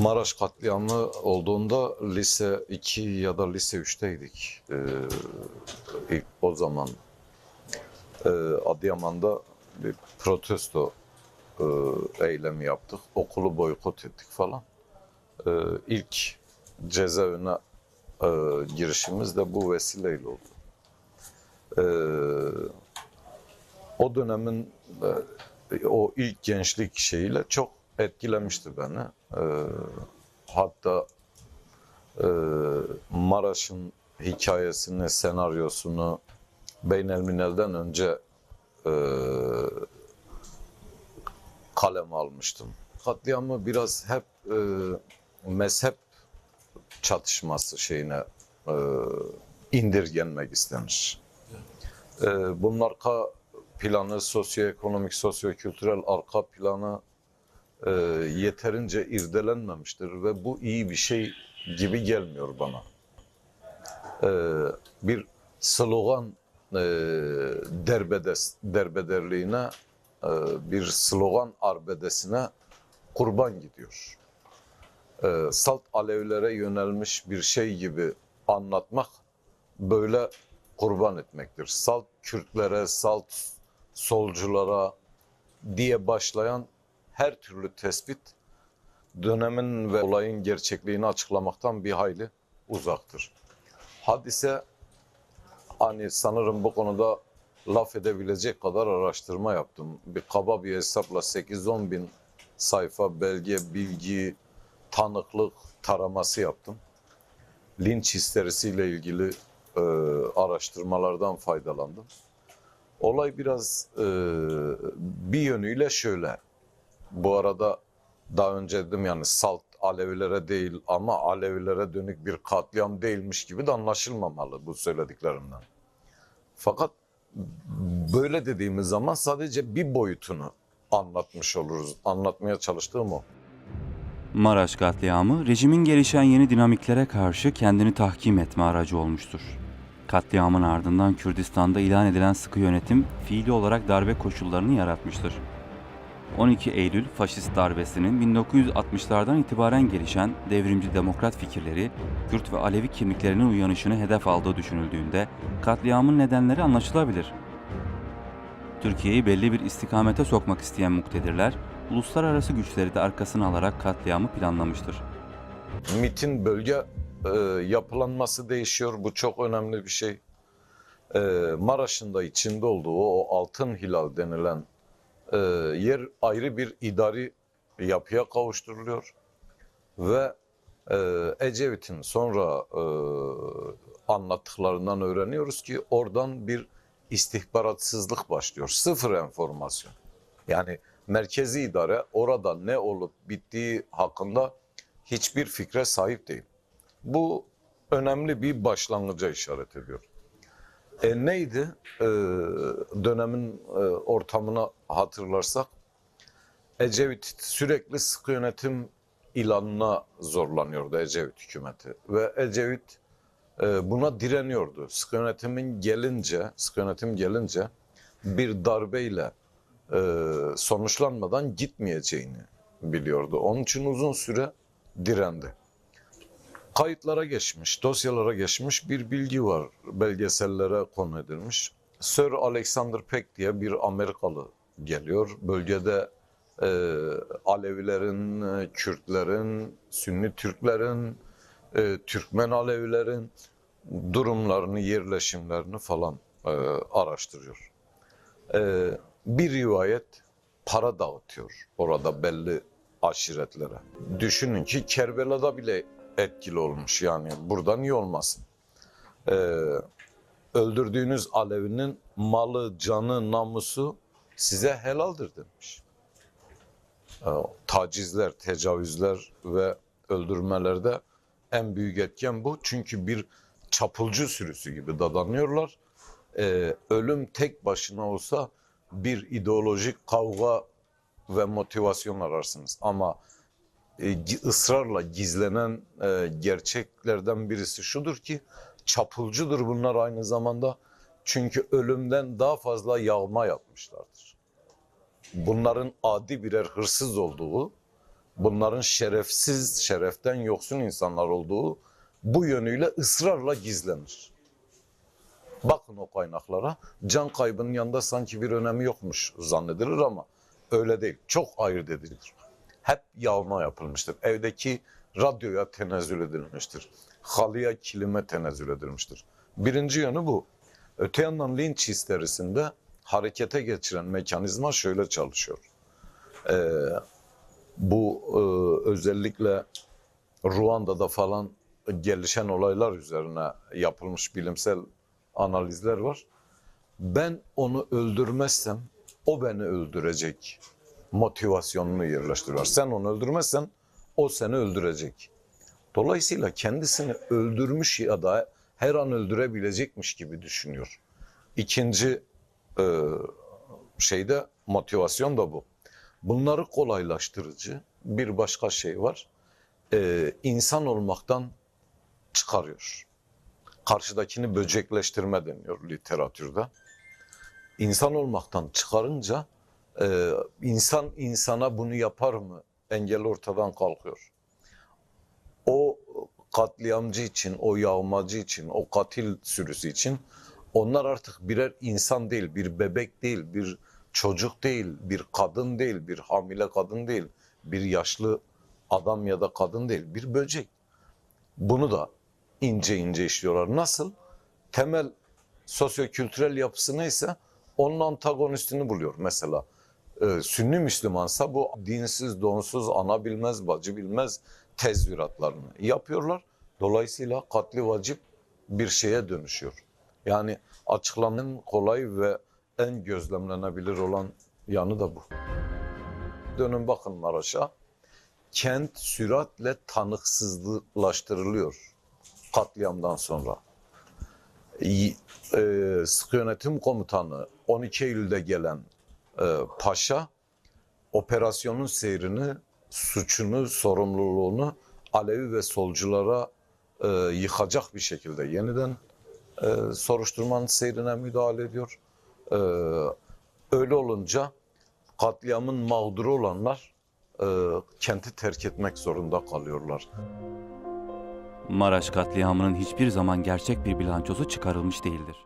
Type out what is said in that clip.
Maraş katliamı olduğunda lise 2 ya da lise 3'teydik. Ee, ilk o zaman e, Adıyaman'da bir protesto e, eylemi yaptık. Okulu boykot ettik falan. E, ilk cezaevine e, girişimiz de bu vesileyle oldu. E, o dönemin e, o ilk gençlik şeyiyle çok etkilemişti beni. E, hatta e, Maraş'ın hikayesini, senaryosunu Beynelminel'den önce e, kalem almıştım. Katliamı biraz hep e, mezhep çatışması şeyine e, indirgenmek istemiş. E, bunun arka planı, sosyoekonomik, sosyokültürel arka planı e, yeterince irdelenmemiştir ve bu iyi bir şey gibi gelmiyor bana. E, bir slogan e, derbedes, derbederliğine, e, bir slogan arbedesine kurban gidiyor. E, salt alevlere yönelmiş bir şey gibi anlatmak böyle kurban etmektir. Salt Kürtlere, salt solculara diye başlayan her türlü tespit dönemin ve olayın gerçekliğini açıklamaktan bir hayli uzaktır. Hadise hani sanırım bu konuda laf edebilecek kadar araştırma yaptım. Bir kaba bir hesapla 8-10 bin sayfa belge, bilgi, tanıklık taraması yaptım. Linç histerisiyle ilgili e, araştırmalardan faydalandım. Olay biraz e, bir yönüyle şöyle. Bu arada daha önce dedim yani salt Alevilere değil ama Alevilere dönük bir katliam değilmiş gibi de anlaşılmamalı bu söylediklerimden. Fakat böyle dediğimiz zaman sadece bir boyutunu anlatmış oluruz. Anlatmaya çalıştığım o. Maraş katliamı rejimin gelişen yeni dinamiklere karşı kendini tahkim etme aracı olmuştur. Katliamın ardından Kürdistan'da ilan edilen sıkı yönetim fiili olarak darbe koşullarını yaratmıştır. 12 Eylül faşist darbesinin 1960'lardan itibaren gelişen devrimci demokrat fikirleri, Kürt ve Alevi kimliklerinin uyanışını hedef aldığı düşünüldüğünde katliamın nedenleri anlaşılabilir. Türkiye'yi belli bir istikamete sokmak isteyen muktedirler, uluslararası güçleri de arkasına alarak katliamı planlamıştır. MIT'in bölge e, yapılanması değişiyor. Bu çok önemli bir şey. E, Maraş'ın da içinde olduğu o altın hilal denilen e, yer ayrı bir idari yapıya kavuşturuluyor. Ve e, Ecevit'in sonra e, anlattıklarından öğreniyoruz ki oradan bir istihbaratsızlık başlıyor. Sıfır enformasyon. Yani merkezi idare orada ne olup bittiği hakkında hiçbir fikre sahip değil. Bu önemli bir başlangıca işaret ediyor. E neydi? E, dönemin e, ortamına hatırlarsak Ecevit sürekli sıkı yönetim ilanına zorlanıyordu Ecevit hükümeti ve Ecevit e, buna direniyordu. Sıkı yönetimin gelince, sıkı yönetim gelince bir darbeyle e, sonuçlanmadan gitmeyeceğini biliyordu. Onun için uzun süre direndi. Kayıtlara geçmiş, dosyalara geçmiş bir bilgi var. Belgesellere konu edilmiş. Sir Alexander Peck diye bir Amerikalı geliyor. Bölgede e, Alevilerin, e, Kürtlerin, Sünni Türklerin, e, Türkmen Alevilerin durumlarını, yerleşimlerini falan e, araştırıyor. E, bir rivayet para dağıtıyor orada belli aşiretlere. Düşünün ki Kerbela'da bile etkili olmuş yani buradan iyi olmasın. Ee, öldürdüğünüz Alevi'nin malı, canı, namusu size helaldir demiş. Ee, tacizler, tecavüzler ve öldürmelerde en büyük etken bu. Çünkü bir çapulcu sürüsü gibi dadanıyorlar. Ee, ölüm tek başına olsa bir ideolojik kavga ve motivasyon ararsınız. Ama ısrarla gizlenen e, gerçeklerden birisi şudur ki çapulcudur bunlar aynı zamanda. Çünkü ölümden daha fazla yağma yapmışlardır. Bunların adi birer hırsız olduğu bunların şerefsiz, şereften yoksun insanlar olduğu bu yönüyle ısrarla gizlenir. Bakın o kaynaklara. Can kaybının yanında sanki bir önemi yokmuş zannedilir ama öyle değil. Çok ayırt edicidir. Hep yağma yapılmıştır. Evdeki radyoya tenezzül edilmiştir. Halıya, kilime tenezzül edilmiştir. Birinci yönü bu. Öte yandan linç histerisinde harekete geçiren mekanizma şöyle çalışıyor. Ee, bu e, özellikle Ruanda'da falan gelişen olaylar üzerine yapılmış bilimsel analizler var. Ben onu öldürmezsem o beni öldürecek motivasyonunu yerleştiriyor. Sen onu öldürmezsen o seni öldürecek. Dolayısıyla kendisini öldürmüş ya da her an öldürebilecekmiş gibi düşünüyor. İkinci e, şeyde motivasyon da bu. Bunları kolaylaştırıcı bir başka şey var. E, insan olmaktan çıkarıyor. Karşıdakini böcekleştirme deniyor literatürde. İnsan olmaktan çıkarınca e, insan insana bunu yapar mı engel ortadan kalkıyor. O katliamcı için, o yağmacı için, o katil sürüsü için onlar artık birer insan değil, bir bebek değil, bir çocuk değil, bir kadın değil, bir hamile kadın değil, bir yaşlı adam ya da kadın değil, bir böcek. Bunu da ince ince işliyorlar. Nasıl? Temel sosyokültürel yapısı neyse onun antagonistini buluyor. Mesela Sünni Müslümansa bu dinsiz, donsuz, ana bilmez, bacı bilmez tezviratlarını yapıyorlar. Dolayısıyla katli vacip bir şeye dönüşüyor. Yani açıklamanın kolay ve en gözlemlenebilir olan yanı da bu. Dönün bakın Maraş'a. Kent süratle tanıksızlaştırılıyor katliamdan sonra. E, Sıkı Yönetim Komutanı 12 Eylül'de gelen e, paşa operasyonun seyrini, suçunu, sorumluluğunu Alevi ve solculara e, yıkacak bir şekilde yeniden e, soruşturmanın seyrine müdahale ediyor. E, öyle olunca katliamın mağduru olanlar e, kenti terk etmek zorunda kalıyorlar. Maraş katliamının hiçbir zaman gerçek bir bilançosu çıkarılmış değildir.